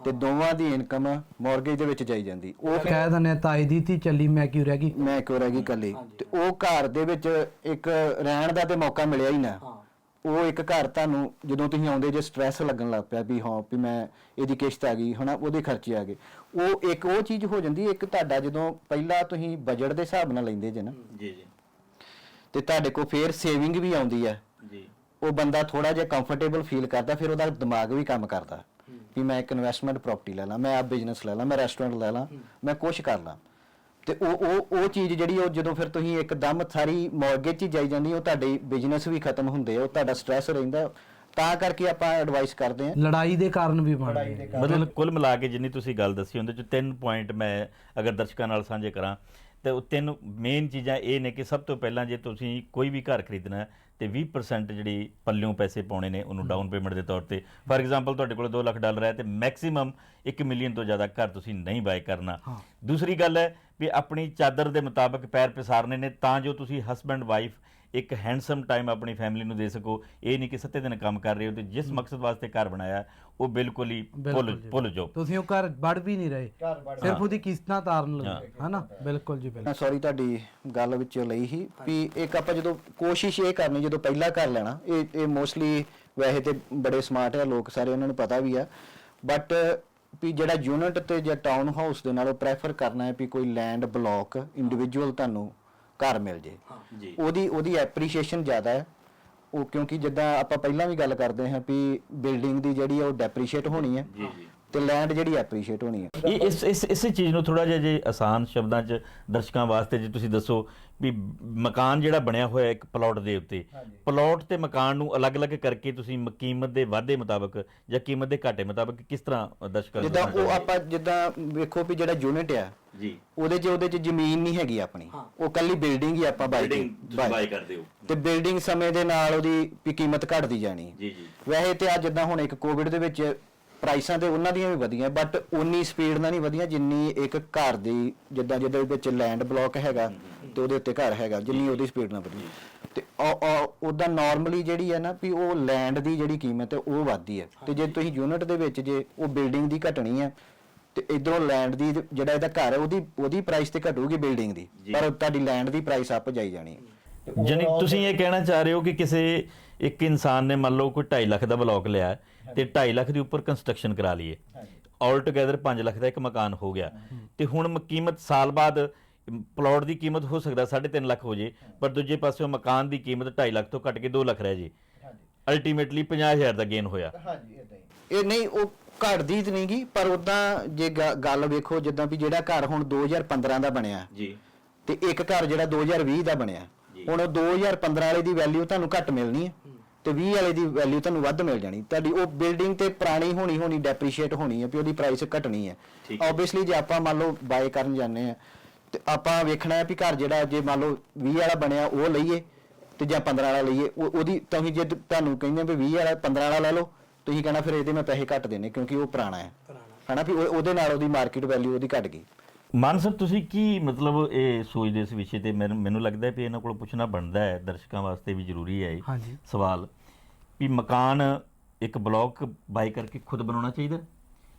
C: ਤੇ ਦੋਵਾਂ ਦੀ ਇਨਕਮ ਮਾਰਗੇਜ ਦੇ ਵਿੱਚ ਜਾਈ ਜਾਂਦੀ। ਉਹ
A: ਕਹਿ ਆ, ਤਾਈ ਦੀ ਤੀ ਚੱਲੀ ਮੈਂ ਕਿਉਂ ਰਹਿ ਗਈ?
C: ਮੈਂ ਕਿਉਂ ਰਹਿ ਗਈ ਇਕੱਲੀ? ਤੇ ਉਹ ਘਰ ਦੇ ਵਿੱਚ ਇੱਕ ਰਹਿਣ ਦਾ ਤੇ ਮੌਕਾ ਮਿਲਿਆ ਹੀ ਨਾ। ਉਹ ਇੱਕ ਘਰ ਤੁਹਾਨੂੰ ਜਦੋਂ ਤੁਸੀਂ ਆਉਂਦੇ ਜੇ ਸਟ੍ਰੈਸ ਲੱਗਣ ਲੱਗ ਪਿਆ ਵੀ ਹਾਂ ਵੀ ਮੈਂ ਇਹਦੀ ਕਿਸ਼ਤ ਆ ਗਈ ਹਨਾ ਉਹਦੇ ਖਰਚੇ ਆ ਗਏ। ਉਹ ਇੱਕ ਉਹ ਚੀਜ਼ ਹੋ ਜਾਂਦੀ ਇੱਕ ਤੁਹਾਡਾ ਜਦੋਂ ਪਹਿਲਾਂ ਤੁਸੀਂ ਬਜਟ ਦੇ ਹਿਸਾਬ ਨਾਲ ਲੈਂਦੇ ਜੇ ਨਾ।
B: ਜੀ ਜੀ।
C: ਤੇ ਤੁਹਾਡੇ ਕੋਲ ਫੇਰ ਸੇਵਿੰਗ ਵੀ ਆਉਂਦੀ ਹੈ।
B: ਜੀ।
C: ਉਹ ਬੰਦਾ ਥੋੜਾ ਜਿਹਾ ਕੰਫਰਟੇਬਲ ਫੀਲ ਕਰਦਾ ਫਿਰ ਉਹਦਾ ਦਿਮਾਗ ਵੀ ਕੰਮ ਕਰਦਾ। ਵੀ ਮੈਂ ਇੱਕ ਇਨਵੈਸਟਮੈਂਟ ਪ੍ਰਾਪਰਟੀ ਲੈ ਲਾਂ ਮੈਂ ਆਪ ਬਿਜ਼ਨਸ ਲੈ ਲਾਂ ਮੈਂ ਰੈਸਟੋਰੈਂਟ ਲੈ ਲਾਂ ਮੈਂ ਕੁਝ ਕਰ ਲਾਂ। ਤੇ ਉਹ ਉਹ ਉਹ ਚੀਜ਼ ਜਿਹੜੀ ਉਹ ਜਦੋਂ ਫਿਰ ਤੁਸੀਂ ਇੱਕਦਮ ਸਾਰੀ ਮਾਰਗੇਜ 'ਚ ਹੀ ਜਾਈ ਜਾਂਦੀ ਉਹ ਤੁਹਾਡੇ ਬਿਜ਼ਨਸ ਵੀ ਖਤਮ ਹੁੰਦੇ ਆ ਉਹ ਤੁਹਾਡਾ ਸਟ੍ਰੈਸ ਰਹਿੰਦਾ। ਤਾਂ ਕਰਕੇ ਆਪਾਂ ਐਡਵਾਈਸ ਕਰਦੇ ਹਾਂ।
A: ਲੜਾਈ ਦੇ ਕਾਰਨ ਵੀ ਬਣ ਰਹੇ ਆ।
B: ਮਤਲਬ ਕੁੱਲ ਮਿਲਾ ਕੇ ਜਿੰਨੀ ਤੁਸੀਂ ਗੱਲ ਦੱਸੀ ਉਹਦੇ ਚ ਤਿੰਨ ਪੁਆਇੰਟ ਮੈਂ ਅਗਰ ਦਰਸ਼ਕਾਂ ਨਾਲ ਸਾਂਝੇ ਕਰਾਂ ਤੇ ਉਹ ਤਿੰਨ ਮੇਨ ਚੀਜ਼ਾਂ ਇਹ ਨੇ ਕਿ ਸਭ ਤੋਂ ਪਹਿਲਾਂ ਜੇ ਤੁਸੀਂ ਕੋਈ ਵੀ ਘਰ ਖਰੀਦਣਾ ਹੈ ਤੇ 20% ਜਿਹੜੀ ਪੱਲਿਓਂ ਪੈਸੇ ਪਾਉਣੇ ਨੇ ਉਹਨੂੰ ਡਾਊਨ ਪੇਮੈਂਟ ਦੇ ਤੌਰ ਤੇ। ਫਾਰ ਐਗਜ਼ਾਮਪਲ ਤੁਹਾਡੇ ਕੋਲ 2 ਲੱਖ ਡਾਲਰ ਹੈ ਤੇ ਮੈਕਸਿਮਮ 1 ਮਿਲੀਅਨ ਤੋਂ ਜ਼ਿਆਦਾ ਘਰ ਤੁਸੀਂ ਨਹੀਂ ਬਾਏ ਕਰਨਾ। ਦੂਸਰੀ ਗੱਲ ਹੈ ਵੀ ਆਪਣੀ ਚਾਦਰ ਦੇ ਮੁਤਾਬਕ ਪੈਰ ਪਸਾਰਨੇ ਨੇ ਤਾਂ ਜੋ ਤੁਸੀਂ ਹਸਬੰਡ ਵਾਈਫ ਇੱਕ ਹੈਂਡਸਮ ਟਾਈਮ ਆਪਣੀ ਫੈਮਿਲੀ ਨੂੰ ਦੇ ਸਕੋ। ਇਹ ਨਹੀਂ ਕਿ ਸੱਤੇ ਦਿਨ ਕੰਮ ਕਰ ਰਹੇ ਹੋ ਤੇ ਜਿਸ ਮਕਸਦ ਵਾਸਤੇ ਘਰ ਬਣਾਇਆ ਉਹ ਬਿਲਕੁਲ ਹੀ
A: ਬਿਲਕੁਲ
B: ਭੁੱਲ
A: ਜੀ।
B: ਭੁੱਲ ਜਾਓ।
A: ਤੁਸੀਂ ਉਹ ਘਰ ਵੜ ਵੀ ਨਹੀਂ ਰਹੇ।
C: ਘਰ ਵੜ-
A: ਸਿਰਫ
B: ਹਾਂ।
A: ਉਹਦੀ ਕਿਸ਼ਤਾਂ ਤਾਰਨ ਲੱਗੇ ਹਨਾ? ਬਿਲਕੁਲ ਜੀ ਬਿਲਕੁਲ।
C: ਮੈਂ ਸੌਰੀ ਤੁਹਾਡੀ ਗੱਲ ਵਿੱਚ ਲਈ ਸੀ ਵੀ ਇੱਕ ਆਪਾਂ ਜਦੋਂ ਕੋਸ਼ਿਸ਼ ਇਹ ਕਰਨੀ ਜਦੋਂ ਪਹਿਲਾ ਘਰ ਲੈਣਾ ਇਹ ਇਹ ਮੋਸਟਲੀ ਵੈਸੇ ਤੇ ਬੜੇ ਸਮਾਰਟ ਆ ਲੋਕ ਸਾਰੇ ਉਹਨਾਂ ਨੂੰ ਪਤਾ ਵੀ ਆ। ਬਟ ਵੀ ਜਿਹੜਾ ਯੂਨਿਟ ਤੇ ਜਾਂ ਟਾਊਨ ਹਾਊਸ ਦੇ ਨਾਲੋਂ ਪ੍ਰੈਫਰ ਕਰਨਾ ਹੈ ਵੀ ਕੋਈ ਲੈਂਡ ਬਲੌਕ ਇੰਡੀਵਿਜੂਅਲ ਤੁਹਾਨੂੰ ਘਰ ਮਿਲ ਜੇ।
B: ਜੀ।
C: ਉਹਦੀ ਉਹਦੀ ਐਪਰੀਸ਼ੀਏਸ਼ਨ ਜ਼ਿਆਦਾ ਹੈ। ਉਹ ਕਿਉਂਕਿ ਜਿੱਦਾਂ ਆਪਾਂ ਪਹਿਲਾਂ ਵੀ ਗੱਲ ਕਰਦੇ ਹਾਂ ਵੀ ਬਿਲਡਿੰਗ ਦੀ ਜਿਹੜੀ ਆ ਉਹ ਡੈਪਰੀਸ਼ੀਏਟ ਹੋਣੀ ਹੈ।
B: ਜੀ ਜੀ।
C: ਤੇ ਲੈਂਡ ਜਿਹੜੀ ਐਪਰੀਸ਼ੀਏਟ ਹੋਣੀ ਹੈ
B: ਇਹ ਇਸ ਇਸ ਇਸੇ ਚੀਜ਼ ਨੂੰ ਥੋੜਾ ਜਿਹਾ ਜੇ ਆਸਾਨ ਸ਼ਬਦਾਂ 'ਚ ਦਰਸ਼ਕਾਂ ਵਾਸਤੇ ਜੇ ਤੁਸੀਂ ਦੱਸੋ ਵੀ ਮਕਾਨ ਜਿਹੜਾ ਬਣਿਆ ਹੋਇਆ ਇੱਕ ਪਲਾਟ ਦੇ ਉੱਤੇ ਪਲਾਟ ਤੇ ਮਕਾਨ ਨੂੰ ਅਲੱਗ-ਅਲੱਗ ਕਰਕੇ ਤੁਸੀਂ ਮ- ਕੀਮਤ ਦੇ ਵਾਧੇ ਮੁਤਾਬਕ ਜਾਂ ਕੀਮਤ ਦੇ ਘਾਟੇ ਮੁਤਾਬਕ ਕਿਸ ਤਰ੍ਹਾਂ ਦਰਸ਼ਕਾਂ ਨੂੰ
C: ਜਿੱਦਾਂ ਉਹ? ਆਪਾਂ ਜਿੱਦਾਂ ਵੇਖੋ ਵੀ ਜਿਹੜਾ ਯੂਨਿਟ ਆ
B: ਜੀ।
C: ਉਹਦੇ 'ਚ ਉਹਦੇ 'ਚ ਜ਼ਮੀਨ ਨਹੀਂ ਹੈਗੀ ਆਪਣੀ। ਉਹ ਕੱਲੀ ਬਿਲਡਿੰਗ ਹੀ ਆਪਾਂ
B: ਬਾਈ ਕਰਦੇ ਹੋ।
C: ਤੇ ਬਿਲਡਿੰਗ ਸਮੇਂ ਦੇ ਨਾਲ ਉਹਦੀ ਵੀ ਕੀਮਤ ਘਟਦੀ ਜਾਣੀ। ਹੈ।
B: ਜੀ ਜੀ।
C: ਵੈਸੇ ਤੇ ਆ ਜਿੱਦਾਂ ਹੁਣ ਇੱਕ ਕੋਵਿਡ ਦੇ ਵਿੱਚ ਪ੍ਰਾਈਸਾਂ ਤੇ ਉਹਨਾਂ ਦੀਆਂ ਵੀ ਵਧੀਆਂ ਬਟ ਉਨੀ ਸਪੀਡ ਨਾਲ ਨਹੀਂ ਵਧੀਆਂ ਜਿੰਨੀ ਇੱਕ ਘਰ ਦੀ ਜਿੱਦਾਂ ਜਿਹਦੇ ਵਿੱਚ ਲੈਂਡ ਬਲੌਕ ਹੈਗਾ ਤੇ ਉਹਦੇ ਉੱਤੇ ਘਰ ਹੈਗਾ ਜਿੰਨੀ ਉਹਦੀ ਸਪੀਡ ਨਾਲ ਵਧੀ ਤੇ ਉਹਦਾ ਨਾਰਮਲੀ ਜਿਹੜੀ ਹੈ ਨਾ ਵੀ ਉਹ ਲੈਂਡ ਦੀ ਜਿਹੜੀ ਕੀਮਤ ਹੈ ਉਹ ਵੱਧਦੀ ਹੈ। ਤੇ ਜੇ ਤੁਸੀਂ ਯੂਨਿਟ ਦੇ ਵਿੱਚ ਜੇ ਉਹ ਬਿਲਡਿੰਗ ਦੀ ਘਟਣੀ ਹੈ ਤੇ ਇਧਰੋਂ ਲੈਂਡ ਦੀ ਜਿਹੜਾ ਇਹਦਾ ਘਰ ਹੈ ਉਹਦੀ ਉਹਦੀ ਪ੍ਰਾਈਸ ਤੇ ਘਟੂਗੀ ਬਿਲਡਿੰਗ ਦੀ। ਪਰ ਤੁਹਾਡੀ ਲੈਂਡ ਦੀ ਪ੍ਰਾਈਸ ਅਪ ਜਾਈ ਜਾਣੀ ਹੈ।
B: ਜਾਨੀ ਤੁਸੀਂ ਇਹ ਕਹਿਣਾ ਚਾਹ ਰਹੇ ਹੋ ਕਿ ਕਿਸੇ ਇੱਕ ਇਨਸਾਨ ਨੇ ਮੰਨ ਲਓ ਕੋਈ 2.5 ਲੱਖ ਦਾ ਬਲੌਕ ਲਿਆ ਹੈ ਤੇ 2.5 ਲੱਖ ਦੇ ਉੱਪਰ ਕੰਸਟਰਕਸ਼ਨ ਕਰਾ ਲਈਏ। ਆਲ ਟੁਗੇਦਰ 5 ਲੱਖ ਦਾ ਇੱਕ ਮਕਾਨ ਹੋ ਗਿਆ। ਤੇ ਹੁਣ ਕੀਮਤ ਸਾਲ ਬਾਅਦ ਪਲਾਟ ਦੀ ਕੀਮਤ ਹੋ ਸਕਦਾ 3.5 ਲੱਖ ਹੋ ਜੇ ਪਰ ਦੂਜੇ ਪਾਸੇ ਮਕਾਨ ਦੀ ਕੀਮਤ 2.5 ਲੱਖ ਤੋਂ ਘਟ ਕੇ 2 ਲੱਖ ਰਹਿ ਜੇ। ਅਲਟੀਮੇਟਲੀ 50000 ਦਾ ਗੇਨ ਹੋਇਆ।
C: ਹਾਂਜੀ ਇਦਾਂ ਹੀ। ਇਹ ਨਹੀਂ ਉਹ ਘਟਦੀ ਤੇ ਨਹੀਂਗੀ ਪਰ ਉਦਾਂ ਜੇ ਗੱਲ ਵੇਖੋ ਜਿੱਦਾਂ ਵੀ ਜਿਹੜਾ ਘਰ ਹੁਣ 2015 ਦਾ ਬਣਿਆ
B: ਜੀ।
C: ਤੇ ਇੱਕ ਘਰ ਜਿਹੜਾ 2020 ਦਾ ਬਣਿਆ। ਹੁਣ ਉਹ 2015 ਵਾਲੇ ਦੀ ਵੈਲਿਊ ਤੁਹਾਨੂੰ ਘੱਟ ਮਿਲਣੀ ਹੈ। ਤੇ 20 ਵਾਲੇ ਦੀ ਵੈਲਿਊ ਤੁਹਾਨੂੰ ਵੱਧ ਮਿਲ ਜਾਣੀ। ਤੁਹਾਡੀ ਉਹ ਬਿਲਡਿੰਗ ਤੇ ਪੁਰਾਣੀ ਹੋਣੀ ਹੋਣੀ ਡੈਪਰੀਸ਼ੀਏਟ ਹੋਣੀ ਹੈ ਵੀ ਉਹਦੀ ਪ੍ਰਾਈਸ ਘਟਣੀ ਹੈ।
B: ਠੀਕ ਹੈ।
C: ਆਬਵੀਅਸਲੀ ਜੇ ਆਪਾਂ ਮੰਨ ਲਓ ਬਾਏ ਕਰਨ ਜਾਂਦੇ ਆ ਤੇ ਆਪਾਂ ਵੇਖਣਾ ਹੈ ਵੀ ਘਰ ਜਿਹੜਾ ਜੇ ਮੰਨ ਲਓ 20 ਵਾਲਾ ਬਣਿਆ ਉਹ ਲਈਏ ਤੇ ਜਾਂ 15 ਵਾਲਾ ਲਈਏ ਉਹ- ਉਹਦੀ ਤੁਸੀਂ ਜੇ ਤੁਹਾਨੂੰ ਕਹਿੰਦੇ ਵੀ 20 ਵਾਲਾ 15 ਵਾਲਾ ਲੈ ਲਓ ਤੁਸੀਂ ਕਹਿਣਾ ਫਿਰ ਇਹਦੇ ਮੈਂ ਪੈਸੇ ਘੱਟ ਦੇਣੇ ਕਿਉਂਕਿ ਉਹ ਪੁਰਾਣਾ ਹੈ। ਹਨਾ ਵੀ ਉਹ- ਉਹਦੇ ਨਾਲ ਉਹਦੀ ਮਾਰਕੀਟ ਵੈਲਿਊ ਉਹਦੀ ਘਟ ਗਈ।
B: ਮਾਨ ਸਾਹਿਬ ਤੁਸੀਂ ਕੀ ਮਤਲਬ ਇਹ ਸੋਚਦੇ ਇਸ ਵਿਸ਼ੇ ਤੇ? ਮੈਨੂੰ ਮੈਨੂੰ ਲੱਗਦਾ ਹੈ ਵੀ ਇਹਨਾਂ ਕੋਲ ਪੁੱਛਣਾ ਬਣਦਾ ਹੈ ਦਰਸ਼ਕਾਂ ਵਾਸਤੇ ਵੀ ਜ਼ਰੂਰੀ ਹੈ ਇਹ
A: ਹਾਂਜੀ।
B: ਸਵਾਲ ਵੀ ਮਕਾਨ ਇੱਕ ਬਲੌਕ ਬਾਈ ਕਰਕੇ ਖੁਦ ਬਣਾਉਣਾ ਚਾਹੀਦਾ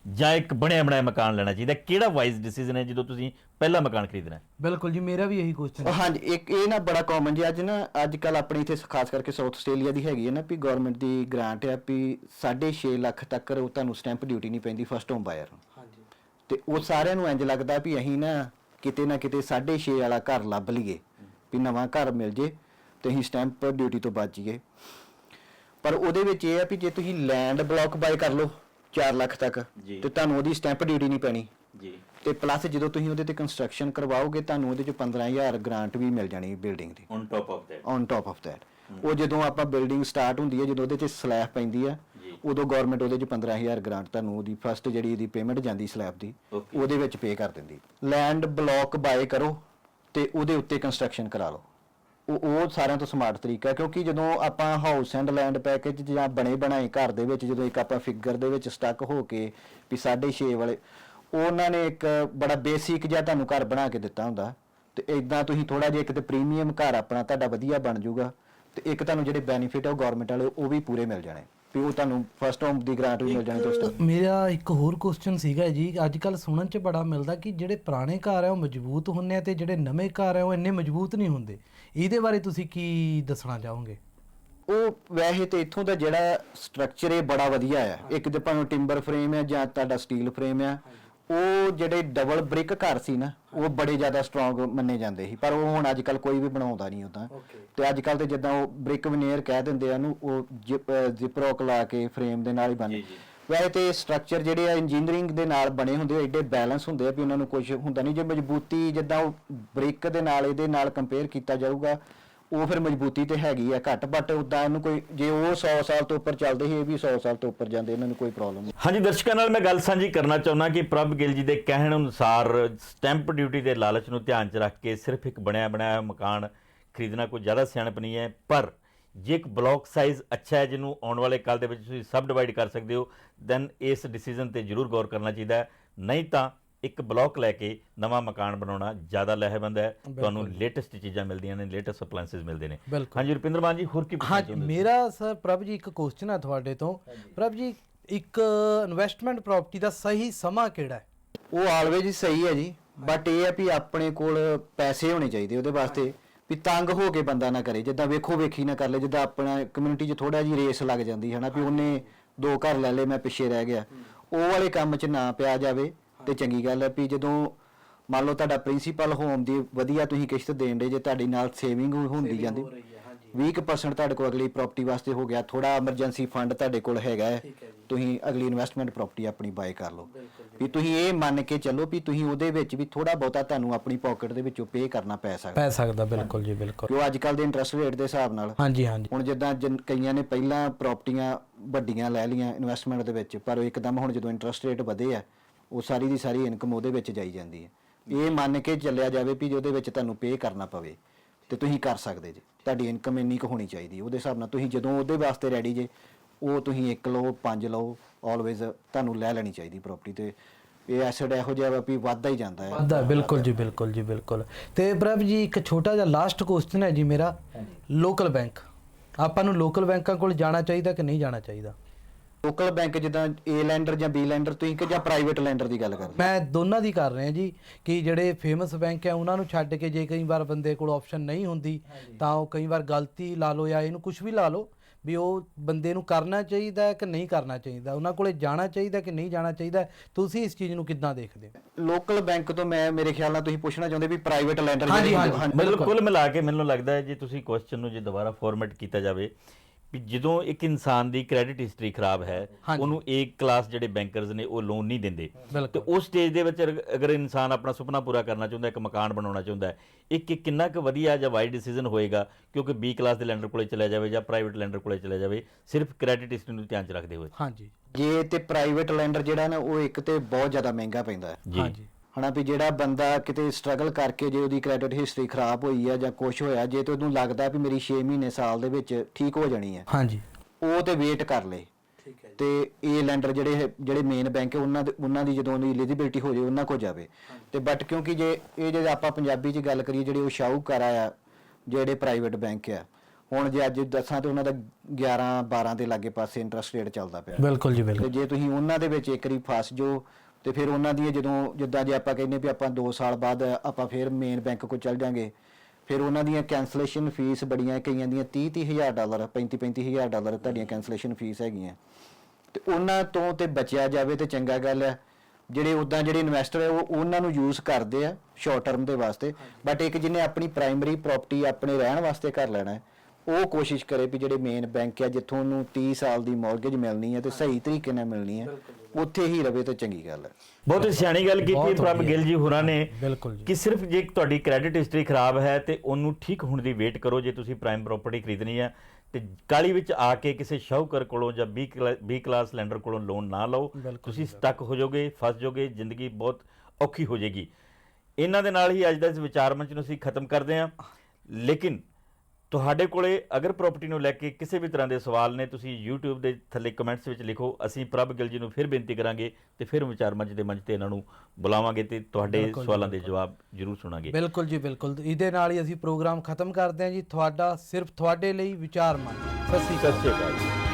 B: ਜਾਂ ਇੱਕ ਬਣਿਆ ਬਣਾਇਆ ਮਕਾਨ ਲੈਣਾ ਚਾਹੀਦਾ ਕਿਹੜਾ ਵਾਈਜ਼ ਡਿਸੀਜਨ ਹੈ ਜਦੋਂ ਤੁਸੀਂ ਪਹਿਲਾ ਮਕਾਨ ਖਰੀਦਣਾ ਹੈ?
A: ਬਿਲਕੁਲ ਜੀ ਮੇਰਾ ਵੀ ਇਹੀ ਕੁਐਸਚਨ ਹੈ।
C: ਹਾਂਜੀ ਇੱਕ ਇਹ ਨਾ ਬੜਾ ਕਾਮਨ ਜੀ ਅੱਜ ਨਾ ਅੱਜ ਕੱਲ ਆਪਣੇ ਇੱਥੇ ਖਾਸ ਕਰਕੇ ਸਾਊਥ ਆਸਟ੍ਰੇਲੀਆ ਦੀ ਹੈਗੀ ਹੈ ਨਾ ਵੀ ਗਵਰਨਮੈਂਟ ਦੀ ਗ੍ਰਾਂਟ ਹੈ ਵੀ 6.5 ਲੱਖ ਤੱਕ ਉਹ ਤੁਹਾਨੂੰ ਸਟੈਂਪ ਡਿਊਟੀ ਨਹੀਂ ਪੈਂਦੀ ਫਸਟ ਹੋਮ ਬਾਇਰ ਨੂੰ। ਤੇ ਉਹ ਸਾਰਿਆਂ ਨੂੰ ਇੰਜ ਲੱਗਦਾ ਵੀ ਅਸੀਂ ਨਾ ਕਿਤੇ ਨਾ ਕਿਤੇ 6.5 ਵਾਲਾ ਘਰ ਲੱਭ ਲਈਏ ਵੀ ਨਵਾਂ ਘਰ ਮਿਲ ਜੇ ਤੇ ਅਸੀਂ ਸਟੈਂਪ ਡਿਊਟੀ ਤੋਂ ਬਚ ਜਾਈਏ। ਪਰ ਉਹਦੇ ਵਿੱਚ ਇਹ ਆ ਵੀ ਜੇ ਤੁਸੀਂ ਲੈਂਡ ਬਲੌਕ ਬਾਈ ਕਰ ਲਓ 4 ਲੱਖ ਤੱਕ
B: ਜੀ।
C: ਤੇ ਤੁਹਾਨੂੰ ਉਹਦੀ ਸਟੈਂਪ ਡਿਊਟੀ ਨਹੀਂ ਪੈਣੀ।
B: ਜੀ।
C: ਤੇ ਪਲੱਸ ਜਦੋਂ ਤੁਸੀਂ ਉਹਦੇ ਤੇ ਕੰਸਟਰਕਸ਼ਨ ਕਰਵਾਓਗੇ ਤੁਹਾਨੂੰ ਉਹਦੇ ਚ 15000 ਗ੍ਰਾਂਟ ਵੀ ਮਿਲ ਜਾਣੀ building the.
B: On top of that
C: on top of that ਉਹ ਜਦੋਂ ਆਪਾਂ ਬਿਲਡਿੰਗ ਸਟਾਰਟ ਹੁੰਦੀ ਹੈ ਜਦੋਂ ਉਹਦੇ ਚ ਸਲੈਬ ਪੈਂਦੀ ਆ। ਉਦੋਂ ਗਵਰਨਮੈਂਟ ਉਹਦੇ ਚ 15000 ਗ੍ਰਾਂਟ ਤੁਹਾਨੂੰ ਉਹਦੀ ਫਸਟ ਜਿਹੜੀ ਇਹਦੀ ਪੇਮੈਂਟ ਜਾਂਦੀ ਸਲੈਬ ਦੀ
B: Okay.
C: ਉਹਦੇ ਵਿੱਚ ਪੇ ਕਰ ਦਿੰਦੀ। ਲੈਂਡ ਬਲੌਕ ਬਾਏ ਕਰੋ ਤੇ ਉਹਦੇ ਉੱਤੇ ਕੰਸਟਰਕਸ਼ਨ ਕਰਾ ਲਓ। ਉਹ ਉਹ ਸਾਰਿਆਂ ਤੋਂ ਸਮਾਰਟ ਤਰੀਕਾ ਹੈ ਕਿਉਂਕਿ ਜਦੋਂ ਆਪਾਂ ਹਾਊਸ ਐਂਡ ਲੈਂਡ ਪੈਕੇਜ ਜਾਂ ਬਣੇ ਬਣਾਏ ਘਰ ਦੇ ਵਿੱਚ ਜਦੋਂ ਇੱਕ ਆਪਾਂ ਫਿਗਰ ਦੇ ਵਿੱਚ ਸਟਕ ਹੋ ਕੇ ਵੀ 6.5 ਵਾਲੇ ਉਹਨਾਂ ਨੇ ਇੱਕ ਬੜਾ ਬੇਸਿਕ ਜਿਹਾ ਤੁਹਾਨੂੰ ਘਰ ਬਣਾ ਕੇ ਦਿੱਤਾ ਹੁੰਦਾ। ਤੇ ਇਦਾਂ ਤੁਸੀਂ ਥੋੜਾ ਜਿਹਾ ਇੱਕ ਤੇ ਪ੍ਰੀਮੀਅਮ ਘਰ ਆਪਣਾ ਤੁਹਾਡਾ ਵਧੀਆ ਬਣ ਜਾਊਗਾ ਤੇ ਇੱਕ ਤੁਹਾਨੂੰ ਜਿਹੜੇ ਬੈਨੀਫਿਟ ਆ ਉਹ ਗਵਰਨਮੈਂਟ ਵਾਲੇ ਉਹ ਵੀ ਪੂਰੇ ਮਿਲ ਜਾਣੇ। ਵੀ ਉਹ ਤੁਹਾਨੂੰ ਫਸਟ ਹੋਮ ਦੀ ਗ੍ਰਾਂਟ ਵੀ ਮਿਲ ਜਾਣੀ ਦੋਸਤੋ।
A: ਮੇਰਾ ਇੱਕ ਹੋਰ ਕੁਐਸਚਨ ਸੀਗਾ ਜੀ ਅੱਜ ਕੱਲ ਸੁਣਨ ਚ ਬੜਾ ਮਿਲਦਾ ਕਿ ਜਿਹੜੇ ਪੁਰਾਣੇ ਘਰ ਆ ਉਹ ਮਜ਼ਬੂਤ ਹੁੰਦੇ ਆ ਤੇ ਜਿਹੜੇ ਨਵੇਂ ਘਰ ਆ ਉਹ ਇੰਨੇ ਮਜ਼ਬੂਤ ਨਹੀਂ ਹੁੰਦੇ। ਇਹਦੇ ਬਾਰੇ ਤੁਸੀਂ ਕੀ ਦੱਸਣਾ ਚਾਹੋਗੇ?
C: ਉਹ ਵੈਸੇ ਤੇ ਇੱਥੋਂ ਦਾ ਜਿਹੜਾ ਸਟਰਕਚਰ ਹੈ ਬੜਾ ਵਧੀਆ ਆ। ਇੱਕ ਤੇ ਭਾਵੇਂ ਟਿੰਬਰ ਫਰੇਮ ਹੈ ਜਾਂ ਤੁਹਾਡਾ ਸਟੀਲ ਫਰੇਮ ਹੈ ਉਹ ਜਿਹੜੇ ਡਬਲ ਬ੍ਰਿਕ ਘਰ ਸੀ ਨਾ ਉਹ ਬੜੇ ਜ਼ਿਆਦਾ ਸਟਰੋਂਗ ਮੰਨੇ ਜਾਂਦੇ ਸੀ ਪਰ ਉਹ ਹੁਣ ਅੱਜ ਕੱਲ ਕੋਈ ਵੀ ਬਣਾਉਂਦਾ ਨਹੀਂ ਉਦਾਂ. ਤੇ ਅੱਜ ਕੱਲ ਤੇ ਜਿੱਦਾਂ ਉਹ ਬ੍ਰਿਕ ਵਨੀਅਰ ਕਹਿ ਦਿੰਦੇ ਆ ਉਹਨੂੰ ਉਹ ਜਿਪਰੋਕ ਲਾ ਕੇ ਫਰੇਮ ਦੇ ਨਾਲ ਹੀ ਬਣ
B: ਜੀ, ਜੀ।
C: ਵੈਸੇ ਤੇ ਸਟਰਕਚਰ ਜਿਹੜੇ ਆ ਇੰਜੀਨੀਅਰਿੰਗ ਦੇ ਨਾਲ ਬਣੇ ਹੁੰਦੇ ਆ ਏਡੇ ਬੈਲੈਂਸ ਹੁੰਦੇ ਆ ਵੀ ਉਹਨਾਂ ਨੂੰ ਕੁਝ ਹੁੰਦਾ ਨਹੀਂ ਜੇ ਮਜ਼ਬੂਤੀ ਜਿੱਦਾਂ ਉਹ ਬ੍ਰਿਕ ਦੇ ਨਾਲ ਇਹਦੇ ਨਾਲ ਕੰਪੇਅਰ ਕੀਤਾ ਜਾਊਗਾ ਉਹ ਫਿਰ ਮਜ਼ਬੂਤੀ ਤੇ ਹੈਗੀ ਆ ਘੱਟ ਬਟ ਉਦਾਂ ਇਹਨੂੰ ਕੋਈ, ਜੇ ਉਹ 100 ਸਾਲ ਤੋਂ ਉੱਪਰ ਚੱਲਦੇ ਸੀ, ਇਹ ਵੀ 100 ਸਾਲ ਤੋਂ ਉੱਪਰ ਜਾਂਦੇ, ਇਹਨਾਂ ਨੂੰ ਕੋਈ ਪ੍ਰੋਬਲਮ ਨਹੀਂ।
B: ਹਾਂਜੀ, ਦਰਸ਼ਕਾਂ ਨਾਲ ਮੈਂ ਗੱਲ ਸਾਂਝੀ ਕਰਨਾ ਚਾਹੁੰਦਾ ਕਿ ਪ੍ਰਭ ਗਿੱਲ ਜੀ ਦੇ ਕਹਿਣ ਅਨੁਸਾਰ ਸਟੈਂਪ ਡਿਊਟੀ ਦੇ ਲਾਲਚ ਨੂੰ ਧਿਆਨ 'ਚ ਰੱਖ ਕੇ ਸਿਰਫ ਇੱਕ ਬਣਿਆ, ਬਣਾਇਆ ਮਕਾਨ ਖਰੀਦਣਾ ਕੋਈ ਜ਼ਿਆਦਾ ਸਿਆਣਪ ਨਹੀਂ ਹੈ, ਪਰ ਜੇ ਇੱਕ ਬਲੌਕ ਸਾਈਜ਼ ਅੱਛਾ ਹੈ, ਜਿਹਨੂੰ ਆਉਣ ਵਾਲੇ ਕੱਲ ਦੇ ਵਿੱਚ ਤੁਸੀਂ ਸਬ ਡਿਵਾਈਡ ਕਰ ਸਕਦੇ ਹੋ ਦੈਨ ਇਸ ਡਿਸੀਜਨ ਤੇ ਜ਼ਰੂਰ ਗੌਰ ਕਰਨਾ ਚਾਹੀਦਾ ਹੈ। ਨਹੀਂ ਤਾਂ ਇੱਕ ਬਲੌਕ ਲੈ ਕੇ ਨਵਾਂ ਮਕਾਨ ਬਣਾਉਣਾ ਜ਼ਿਆਦਾ ਲਾਹੇਵੰਦ ਹੈ। ਤੁਹਾਨੂੰ ਲੇਟੈਸਟ ਚੀਜ਼ਾਂ ਮਿਲਦੀਆਂ ਨੇ ਲੇਟੈਸਟ ਅਪਲਾਈਐਂਸਸ ਮਿਲਦੇ ਨੇ। ਹਾਂਜੀ ਰੁਪਿੰਦਰ ਮਾਨ ਜੀ ਹੋਰ ਕੀ ਪੁੱਛਣਾ
A: ਹਾਂ
B: ਚਾਹੁੰਦੇ ਹੋ?
A: ਮੇਰਾ ਸਰ ਪ੍ਰਭ ਜੀ ਇੱਕ ਕੁਐਸਚਨ ਹੈ ਤੁਹਾਡੇ ਤੋਂ। ਪ੍ਰਭ ਜੀ ਇੱਕ ਇਨਵੈਸਟਮੈਂਟ ਪ੍ਰਾਪਰਟੀ ਦਾ ਸਹੀ ਸਮਾਂ ਕਿਹੜਾ ਹੈ?
C: ਉਹ ਆਲਵੇਜ ਹੀ ਸਹੀ ਹੈ ਜੀ ਬਟ ਇਹ ਹੈ ਵੀ ਆਪਣੇ ਕੋਲ ਪੈਸੇ ਹੋਣੇ ਚਾਹੀਦੇ ਉਹਦੇ ਵਾਸਤੇ ਵੀ ਤੰਗ ਹੋ ਕੇ ਬੰਦਾ ਨਾ ਕਰੇ ਜਿੱਦਾਂ ਵੇਖੋ ਵੇਖੀ ਨਾ ਕਰ ਲੈ ਜਿੱਦਾਂ ਆਪਣਾ ਕਮਿਊਨਿਟੀ 'ਚ ਥੋੜਾ ਜੀ ਰੇਸ ਲੱਗ ਜਾਂਦੀ ਹੈ ਨਾ ਵੀ ਉਹਨੇ ਦੋ ਘਰ ਲੈ ਲਏ ਮੈਂ ਪਿੱਛੇ ਰਹਿ ਗਿਆ। ਉਹ ਵਾਲੇ ਕੰਮ 'ਚ ਨਾ ਪਿਆ ਜਾਵੇ ਤੇ ਚੰਗੀ ਗੱਲ ਹੈ ਵੀ ਜਦੋਂ ਮੰਨ ਲਓ ਤੁਹਾਡਾ ਪ੍ਰਿੰਸੀਪਲ ਹੋਮ ਦੀ ਵਧੀਆ ਤੁਸੀਂ ਕਿਸ਼ਤ ਦੇਣ ਦੇ ਜੇ ਤੁਹਾਡੀ ਨਾਲ ਸੇਵਿੰਗ ਹੁੰਦੀ ਜਾਂਦੀ। 20% ਤੁਹਾਡੇ ਕੋਲ ਅਗਲੀ ਪ੍ਰਾਪਰਟੀ ਵਾਸਤੇ ਹੋ ਗਿਆ ਥੋੜਾ ਐਮਰਜੈਂਸੀ ਫੰਡ ਤੁਹਾਡੇ ਕੋਲ ਹੈਗਾ ਹੈ। ਤੁਸੀਂ ਅਗਲੀ ਇਨਵੈਸਟਮੈਂਟ ਪ੍ਰਾਪਰਟੀ ਆਪਣੀ ਬਾਏ ਕਰ ਲਓ। ਵੀ ਤੁਸੀਂ ਇਹ ਮੰਨ ਕੇ ਚੱਲੋ ਵੀ ਤੁਸੀਂ ਉਹਦੇ ਵਿੱਚ ਵੀ ਥੋੜਾ ਬਹੁਤਾ ਤੁਹਾਨੂੰ ਆਪਣੀ ਪਾਕਟ ਦੇ ਵਿੱਚੋਂ ਪੇ ਕਰਨਾ ਪੈ ਸਕਦਾ।
A: ਪੈ ਸਕਦਾ ਬਿਲਕੁਲ ਜੀ ਬਿਲਕੁਲ।
C: ਜੋ ਅੱਜ ਕੱਲ ਦੇ ਇੰਟਰਸਟ ਰੇਟ ਦੇ ਹਿਸਾਬ ਨਾਲ।
A: ਹਾਂਜੀ ਹਾਂਜੀ।
C: ਹੁਣ ਜਿੱਦਾਂ ਜਿਨ- ਕਈਆਂ ਨੇ ਪਹਿਲਾਂ ਪ੍ਰਾਪਰਟੀਆਂ ਵੱਡੀਆਂ ਲੈ ਲਈਆਂ ਇਨਵੈਸਟਮੈਂਟ ਦੇ ਵਿੱਚ ਪਰ ਉਹ ਇੱਕਦਮ ਹੁਣ ਜਦੋਂ ਇੰਟਰਸਟ ਰੇਟ ਵਧੇ ਆ ਉਹ ਸਾਰੀ ਦੀ ਸਾਰੀ ਇਨਕਮ ਉਹਦੇ ਵਿੱਚ ਜਾਈ ਜਾਂਦੀ ਹੈ। ਇਹ ਮੰਨ ਕੇ ਚੱਲਿਆ ਜਾਵੇ ਵੀ ਉਹਦੇ ਵਿੱਚ ਤੁਹਾਨੂੰ ਪੇ ਕਰਨਾ ਪਵੇ ਤੇ ਤੁਸੀਂ ਕਰ ਸਕਦੇ ਜੇ। ਤੁਹਾਡੀ ਇਨਕਮ ਇੰਨੀ ਕੁ ਹੋਣੀ ਚਾਹੀਦੀ ਉਹਦੇ ਹਿਸਾਬ ਨਾਲ ਤੁਸੀਂ ਜਦੋਂ ਉਹਦੇ ਵਾਸਤੇ ਰੈਡੀ ਜੇ ਉਹ ਤੁਸੀਂ ਇੱਕ ਲਓ ਪੰਜ ਲਓ ਆਲਵੇਜ਼ ਤੁਹਾਨੂੰ ਲੈ ਲੈਣੀ ਚਾਹੀਦੀ ਪ੍ਰਾਪਰਟੀ ਤੇ। ਇਹ ਐਸੈਟ ਇਹੋ ਜਿਹਾ ਵਾ ਵੀ ਵੱਧਦਾ ਹੀ ਜਾਂਦਾ ਹੈ।
A: ਵਾਧਾ ਬਿਲਕੁਲ ਜੀ ਬਿਲਕੁਲ ਜੀ ਬਿਲਕੁਲ। ਤੇ ਪ੍ਰਭ ਜੀ ਇੱਕ ਛੋਟਾ ਜਿਹਾ ਲਾਸਟ ਕੁਐਸਚਨ ਹੈ ਜੀ ਮੇਰਾ। ਲੋਕਲ ਬੈਂਕ ਆਪਾਂ ਨੂੰ ਲੋਕਲ ਬੈਂਕਾਂ ਕੋਲ ਜਾਣਾ ਚਾਹੀਦਾ ਕਿ ਨਹੀਂ ਜਾਣਾ ਚਾਹੀਦਾ?
C: ਲੋਕਲ ਬੈਂਕ ਜਿੱਦਾਂ ਏ ਲੈਂਡਰ ਜਾਂ ਬੀ ਲੈਂਡਰ ਤੁਸੀਂ ਕਿ ਜਾਂ ਪ੍ਰਾਈਵੇਟ ਲੈਂਡਰ ਦੀ ਗੱਲ ਕਰਦੇ
A: ਮੈਂ ਦੋਨਾਂ ਦੀ ਕਰ ਰਿਹਾ ਜੀ ਕਿ ਜਿਹੜੇ ਫੇਮਸ ਬੈਂਕ ਹੈ ਉਹਨਾਂ ਨੂੰ ਛੱਡ ਕੇ ਜੇ ਕਈ ਵਾਰ ਬੰਦੇ ਕੋਲ ਆਪਸ਼ਨ ਨਹੀਂ ਹੁੰਦੀ ਤਾਂ ਉਹ ਕਈ ਵਾਰ ਗਲਤੀ ਲਾ ਲਓ ਜਾਂ ਇਹਨੂੰ ਕੁਝ ਵੀ ਲਾ ਲਓ ਵੀ ਉਹ ਬੰਦੇ ਨੂੰ ਕਰਨਾ ਚਾਹੀਦਾ ਹੈ ਕਿ ਨਹੀਂ ਕਰਨਾ ਚਾਹੀਦਾ ਉਹਨਾਂ ਕੋਲੇ ਜਾਣਾ ਚਾਹੀਦਾ ਕਿ ਨਹੀਂ ਜਾਣਾ ਚਾਹੀਦਾ ਤੁਸੀਂ ਇਸ ਚੀਜ਼ ਨੂੰ ਕਿੱਦਾਂ ਦੇਖਦੇ ਹੋ
C: ਲੋਕਲ ਬੈਂਕ ਤੋਂ ਮੈਂ ਮੇਰੇ ਖਿਆਲ ਨਾਲ ਤੁਸੀਂ ਪੁੱਛਣਾ ਚਾਹੁੰਦੇ ਵੀ ਪ੍ਰਾਈਵੇਟ ਲੈਂਡਰ
A: ਹਾਂਜੀ, ਹਾਂਜੀ।
B: ਮਤਲਬ
A: ਬਿਲਕੁਲ।
B: ਕੁੱਲ ਮਿਲਾ ਕੇ ਮੈਨੂੰ ਲੱਗਦਾ ਹੈ ਜੇ ਤੁਸੀਂ ਕੁਐਸਚਨ ਨੂੰ ਜੇ ਦੁਬਾਰਾ ਫਾਰਮੈਟ ਕੀਤਾ ਜਾਵੇ ਵੀ ਜਦੋਂ ਇੱਕ ਇਨਸਾਨ ਦੀ ਕ੍ਰੈਡਿਟ ਹਿਸਟਰੀ ਖਰਾਬ ਹੈ
A: ਹਾਂਜੀ।
B: ਉਹਨੂੰ ਏ ਕਲਾਸ ਜਿਹੜੇ ਬੈਂਕਰਸ ਨੇ ਉਹ ਲੋਨ ਨਹੀਂ ਦਿੰਦੇ। ਤੇ
A: ਬਿਲਕੁਲ
B: ਉਸ ਸਟੇਜ ਦੇ ਵਿੱਚ ਅਗ- ਅਗਰ ਇਨਸਾਨ ਆਪਣਾ ਸੁਪਨਾ ਪੂਰਾ ਕਰਨਾ ਚਾਹੁੰਦਾ ਇੱਕ ਮਕਾਨ ਬਣਾਉਣਾ ਚਾਹੁੰਦਾ ਹੈ ਇੱਕ ਇੱਕ ਕਿੰਨਾ ਕੁ ਵਧੀਆ ਜਾਂ ਵਾਈਡ ਡਿਸੀਜਨ ਹੋਏਗਾ ਕਿਉਂਕਿ ਬੀ ਕਲਾਸ ਦੇ ਲੈਂਡਰ ਕੋਲੇ ਚਲਾ ਜਾਵੇ ਜਾਂ ਪ੍ਰਾਈਵੇਟ ਲੈਂਡਰ ਕੋਲੇ ਚਲਾ ਜਾਵੇ ਸਿਰਫ ਕ੍ਰੈਡਿਟ ਹਿਸਟਰੀ ਨੂੰ ਧਿਆਨ 'ਚ ਰੱਖਦੇ ਹੋਏ।
A: ਹਾਂਜੀ।
C: ਜੇ ਤੇ ਪ੍ਰਾਈਵੇਟ ਲੈਂਡਰ ਜਿਹੜਾ ਨਾ ਉਹ ਇੱਕ ਤੇ ਬਹੁਤ ਜ਼ਿਆਦਾ ਮਹਿੰਗਾ ਪੈਂਦਾ ਹੈ।
B: ਜੀ।
A: ਹਾਂਜੀ।
C: ਹਨਾ ਵੀ ਜਿਹੜਾ ਬੰਦਾ ਕਿਤੇ ਸਟਰਗਲ ਕਰਕੇ ਜੇ ਉਹਦੀ ਕ੍ਰੈਡਿਟ ਹਿਸਟਰੀ ਖਰਾਬ ਹੋਈ ਆ ਜਾਂ ਕੁਝ ਹੋਇਆ ਜੇ ਤੇ ਉਹਨੂੰ ਲੱਗਦਾ ਵੀ ਮੇਰੀ 6 ਮਹੀਨੇ ਸਾਲ ਦੇ ਵਿੱਚ ਠੀਕ ਹੋ ਜਾਣੀ ਹੈ
A: ਹਾਂਜੀ।
C: ਉਹ ਤੇ ਵੇਟ ਕਰ ਲੇ।
A: ਠੀਕ ਹੈ
C: ਤੇ ਇਹ ਲੈਂਡਰ ਜਿਹੜੇ ਜਿਹੜੇ ਮੇਨ ਬੈਂਕ ਹੈ ਉਹਨਾਂ ਦੇ ਉਹਨਾਂ ਦੀ ਜਦੋਂ ਉਹਦੀ ਐਲੀਜੀਬਿਲਟੀ ਹੋ ਜਾਏ ਉਹਨਾਂ ਕੋ ਜਾਵੇ। ਤੇ ਬਟ ਕਿਉਂਕਿ ਜੇ ਇਹ ਜੇ ਆਪਾਂ ਪੰਜਾਬੀ 'ਚ ਗੱਲ ਕਰੀਏ ਜਿਹੜੇ ਉਹ ਸ਼ਾਹੂਕਾਰ ਆ ਜਿਹੜੇ ਪ੍ਰਾਈਵੇਟ ਬੈਂਕ ਆ ਹੁਣ ਜੇ ਅੱਜ ਦੱਸਾਂ ਤੇ ਉਹਨਾਂ ਦਾ 11 12 ਦੇ ਲਾਗੇ ਪਾਸੇ ਇੰਟਰਸਟ ਰੇਟ ਚੱਲਦਾ ਪਿਆ।
A: ਬਿਲਕੁਲ ਜੀ
C: ਤੇ
A: ਬਿਲਕੁਲ।
C: ਜੇ ਤੁਸੀਂ ਉਹਨਾਂ ਦੇ ਵਿੱਚ ਇੱਕ ਵਾਰੀ ਫਸ ਜੋ ਤੇ ਫਿਰ ਉਹਨਾਂ ਦੀ ਜਦੋਂ ਜਿੱਦਾਂ ਜੇ ਆਪਾਂ ਕਹਿੰਦੇ ਵੀ ਆਪਾਂ 2 ਸਾਲ ਬਾਅਦ ਆਪਾਂ ਫਿਰ ਮੇਨ ਬੈਂਕ ਕੋਲ ਚੱਲ ਜਾਾਂਗੇ ਫਿਰ ਉਹਨਾਂ ਦੀਆਂ ਕੈਂਸਲੇਸ਼ਨ ਫੀਸ ਬੜੀਆਂ ਕਈਆਂ ਦੀਆਂ 30 30 ਹਜ਼ਾਰ ਡਾਲਰ 35 35 ਹਜ਼ਾਰ ਡਾਲਰ ਤੁਹਾਡੀਆਂ ਕੈਂਸਲੇਸ਼ਨ ਫੀਸ ਹੈਗੀਆਂ। ਤੇ ਉਹਨਾਂ ਤੋਂ ਤੇ ਬਚਿਆ ਜਾਵੇ ਤੇ ਚੰਗਾ ਗੱਲ ਹੈ ਜਿਹੜੇ ਉਦਾਂ ਜਿਹੜੇ ਇਨਵੈਸਟਰ ਹੈ ਉਹ ਉਹਨਾਂ ਨੂੰ ਯੂਜ਼ ਕਰਦੇ ਆ ਸ਼ਾਰਟ ਟਰਮ ਦੇ ਵਾਸਤੇ ਬਟ ਇੱਕ ਜਿਹਨੇ ਆਪਣੀ ਪ੍ਰਾਇਮਰੀ ਪ੍ਰਾਪਰਟੀ ਆਪਣੇ ਰਹਿਣ ਵਾਸਤੇ ਕਰ ਲੈਣਾ ਹੈ ਉਹ ਕੋਸ਼ਿਸ਼ ਕਰੇ ਵੀ ਜਿਹੜੇ ਮੇਨ ਬੈਂਕ ਆ ਜਿੱਥੋਂ ਉਹਨੂੰ 30 ਸਾਲ ਦੀ ਮਾਰਗੇਜ ਮਿਲਣੀ ਹੈ ਤੇ ਸਹੀ ਤਰੀਕੇ ਨਾਲ ਮਿਲਣੀ ਹੈ ਉੱਥੇ ਹੀ ਰਵੇ ਤੇ ਚੰਗੀ ਗੱਲ ਹੈ
B: ਬਹੁਤ ਸਿਆਣੀ ਗੱਲ ਕੀਤੀ ਪ੍ਰਭ। ਗਿੱਲ ਜੀ ਹੋਰਾਂ ਨੇ। ਕਿ ਸਿਰਫ ਜੇ ਤੁਹਾਡੀ ਕ੍ਰੈਡਿਟ ਹਿਸਟਰੀ ਖਰਾਬ ਹੈ ਤੇ ਉਹਨੂੰ ਠੀਕ ਹੋਣ ਦੀ ਵੇਟ ਕਰੋ ਜੇ ਤੁਸੀਂ ਪ੍ਰਾਈਮ ਪ੍ਰਾਪਰਟੀ ਖਰੀਦਣੀ ਹੈ ਤੇ ਕਾਲੀ ਵਿੱਚ ਆ ਕੇ ਕਿਸੇ ਸ਼ਾਹੂਕਾਰ ਕੋਲੋਂ ਜਾਂ 20 ਕਲਾ- 20 ਕਲਾਸ ਲੈਂਡਰ ਕੋਲੋਂ ਲੋਨ ਨਾ ਲਓ ਤੁਸੀਂ ਸਟਕ ਹੋ ਜਾਓਗੇ ਫਸ ਜਾਓਗੇ ਜ਼ਿੰਦਗੀ ਬਹੁਤ ਔਖੀ ਹੋ ਜਾਏਗੀ। ਇਹਨਾਂ ਦੇ ਨਾਲ ਹੀ ਅੱਜ ਦਾ ਇਸ ਵਿਚਾਰ ਮੰਚ ਨੂੰ ਅਸੀਂ ਖਤਮ ਕਰਦੇ ਹਾਂ। ਲੇਕਿਨ ਤੁਹਾਡੇ ਕੋਲੇ ਅਗਰ ਪ੍ਰਾਪਰਟੀ ਨੂੰ ਲੈ ਕੇ ਕਿਸੇ ਵੀ ਤਰ੍ਹਾਂ ਦੇ ਸਵਾਲ ਨੇ ਤੁਸੀਂ YouTube ਦੇ ਥੱਲੇ ਕਮੈਂਟਸ ਵਿੱਚ ਲਿਖੋ ਅਸੀਂ ਪ੍ਰਭ ਗਿੱਲ ਜੀ ਨੂੰ ਫਿਰ ਬੇਨਤੀ ਕਰਾਂਗੇ ਤੇ ਫਿਰ ਵਿਚਾਰ ਮੰਚ ਦੇ ਮੰਚ ਤੇ ਇਹਨਾਂ ਨੂੰ ਬੁਲਾਵਾਂਗੇ ਤੇ ਤੁਹਾਡੇ ਸਵਾਲਾਂ ਦੇ ਜਵਾਬ ਜ਼ਰੂਰ ਸੁਣਾਂਗੇ।
A: ਬਿਲਕੁਲ ਜੀ ਬਿਲਕੁਲ। ਇਹਦੇ ਨਾਲ ਹੀ ਅਸੀਂ ਪ੍ਰੋਗਰਾਮ ਖਤਮ ਕਰਦੇ ਹਾਂ ਜੀ। ਤੁਹਾਡਾ ਸਿਰਫ ਤੁਹਾਡੇ ਲਈ ਵਿਚਾਰ ਮੰਨ ਸਤਿ ਸ਼੍ਰੀ ਅਕਾਲ।
B: ਸਤਿ ਸ਼੍ਰੀ ਅਕਾਲ ਜੀ।